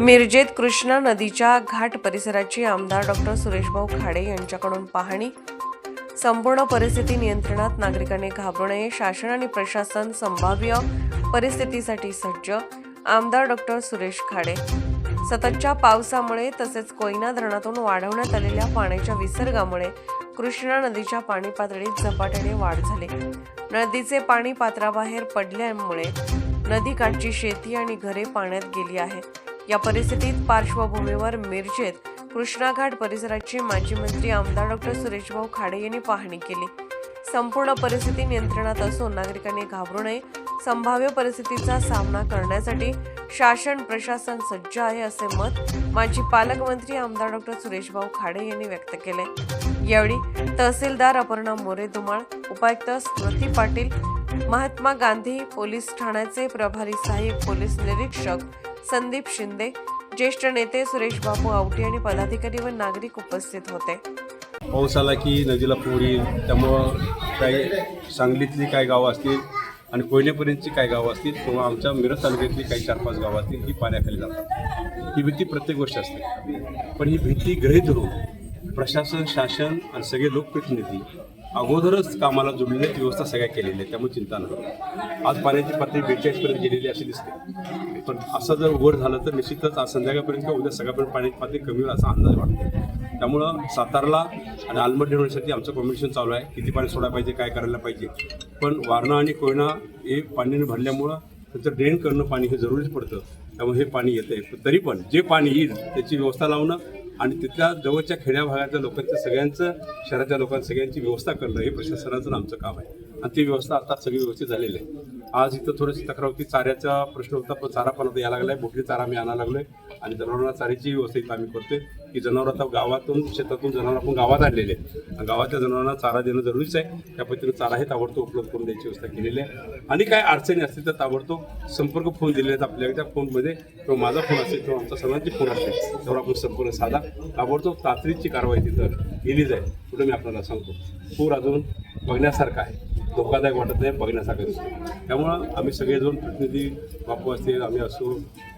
मिरजेत कृष्णा नदीच्या घाट परिसराची आमदार डॉक्टर सुरेशभाऊ खाडे यांच्याकडून पाहणी. संपूर्ण परिस्थिती नियंत्रणात नागरिकांनी घाबरू नये. शासन आणि प्रशासन संभाव्य परिस्थितीसाठी सज्ज. आमदार डॉक्टर सुरेश खाडे. सततच्या पावसामुळे तसेच कोयना धरणातून वाढवण्यात आलेल्या पाण्याच्या विसर्गामुळे कृष्णा नदीच्या पाणी पातळीत झपाट्याने वाढ झाली. नदीचे पाणी पात्राबाहेर पडल्यामुळे नदीकाठची शेती आणि घरे पाण्यात गेली आहेत. या परिस्थितीत पार्श्वभूमीवर मिरजेत कृष्णाघाट परिसराची माजी मंत्री आमदार डॉक्टर सुरेशभाऊ खाडे यांनी पाहणी केली. संपूर्ण परिस्थिती नियंत्रणात असून नागरिकांनी घाबरू नये. संभाव्य परिस्थितीचा सामना करण्यासाठी शासन प्रशासन सज्ज आहे असे मत माजी पालकमंत्री आमदार डॉक्टर सुरेशभाऊ खाडे यांनी व्यक्त केले. यावेळी तहसीलदार अपर्णा मोरे धुमाळ उपायुक्त स्मृती पाटील महात्मा गांधी पोलीस ठाण्याचे प्रभारी सहाय्यक पोलीस निरीक्षक संदीप शिंदे ज्येष्ठ नेते सुरेश बाबू आवटी आणि पदाधिकारी व नागरिक उपस्थित होते. पाऊस आला की नदीला पूर येईल त्यामुळं काही सांगलीतली काही गावं असतील आणि कोयनेपर्यंतची काही गावं असतील किंवा आमच्या मिरज तालुक्यातली काही चार पाच गावं असतील ही पाण्याखाली जातात. ही भीती प्रत्येक गोष्ट असते. पण ही भीती गृहीत धरून प्रशासन शासन आणि सगळे लोकप्रतिनिधी अगोदरच कामाला जोडलेली व्यवस्था सगळ्या केलेल्या आहे त्यामुळे चिंता नाही. आज पाण्याची पातळी बेचाळीसपर्यंत गेलेली अशी दिसते. पण असं जर उघड झालं तर निश्चितच आज संध्याकाळपर्यंत किंवा उद्या सगळ्यापर्यंत पाण्याची पातळी कमी होईल असा अंदाज वाटतो. त्यामुळं सातारला आणि आलमट निर्माणासाठी आमचं कॉम्बिनेशन चालू आहे. किती पाणी सोडायला पाहिजे काय करायला पाहिजे. पण वारणा आणि कोयना हे पाण्याने भरल्यामुळं त्याचं ड्रेन करणं पाणी हे जरुरीच पडतं. त्यामुळे हे पाणी येतं आहे तरी पण जे पाणी येईल त्याची व्यवस्था लावणं आणि तिथल्या जवळच्या खेड्या भागातल्या लोकांचं सगळ्यांचं शहराच्या लोकांचं सगळ्यांची व्यवस्था करणं हे प्रशासनाचं आमचं काम आहे. आणि ती व्यवस्था आता सगळी व्यवस्थित झालेली आहे. आज इथं थोडीशी तक्रार होती. चाऱ्याचा प्रश्न होता पण चारा पण आता यायला लागलाय. मोठी चारा आम्ही आणायला लागलोय. आणि जनावरांना चाऱ्याची व्यवस्था इथं आम्ही करतोय. की जनावर आता गावातून शेतातून जनावर आपण गावात आणलेले आहे आणि गावातल्या जनावरांना चारा देणं जरुरीच आहे. त्या पद्धतीने चारा हे ताबडतोब उपलब्ध करून द्यायची व्यवस्था केलेली आहे. आणि काय अडचणी असतील तर ताबडतोब संपर्क फोन दिले आहेत आपल्या त्या फोनमध्ये किंवा माझा फोन असेल किंवा आमचा सर्वांचे फोन असेल त्यावर आपण संपर्क साधा. ताबडतोब तातडीची कारवाई तिथं केली जाईल. पुढे मी आपल्याला सांगतो. पूर अजून बघण्यासारखं आहे. धोकादायक वाटत नाही बघण्यासारखं दिसतं त्यामुळं आम्ही सगळेजण प्रतिनिधी बापू असतील आम्ही असो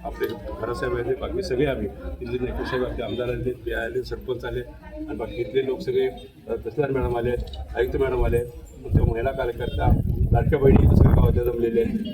आपले खरासाहेब आहेत बाकी सगळे आम्ही इथले नेकूसाहेब आपले आमदार आले ते आले सरपंच आले आणि बाकी इथले लोक सगळे तहसीलदार मॅडम आले आयुक्त मॅडम आले त्या महिला कार्यकर्त्या लाडक्या बहिणी सगळ्या गावात जमलेले आहेत.